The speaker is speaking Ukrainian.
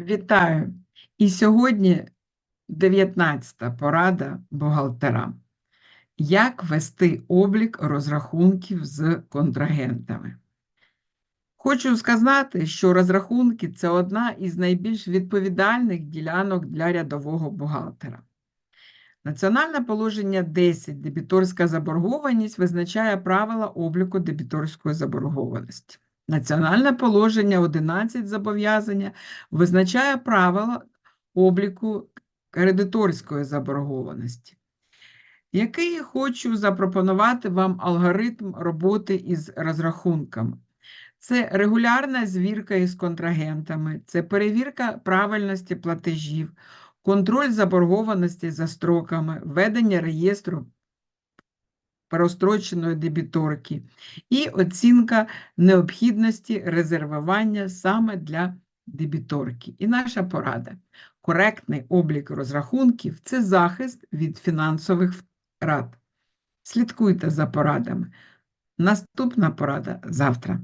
Вітаю! І сьогодні 19-та порада бухгалтерам. Як вести облік розрахунків з контрагентами? Хочу сказати, що розрахунки це одна із найбільш відповідальних ділянок для рядового бухгалтера. Національне положення 10 дебіторська заборгованість визначає правила обліку дебіторської заборгованості. Національне положення 11 зобов'язання визначає правила обліку кредиторської заборгованості. Який хочу запропонувати вам алгоритм роботи із розрахунками. Це регулярна звірка із контрагентами, це перевірка правильності платежів, контроль заборгованості за строками, ведення реєстру простроченої дебіторки і оцінка необхідності резервування саме для дебіторки. І наша порада. Коректний облік розрахунків це захист від фінансових втрат. Слідкуйте за порадами. Наступна порада завтра.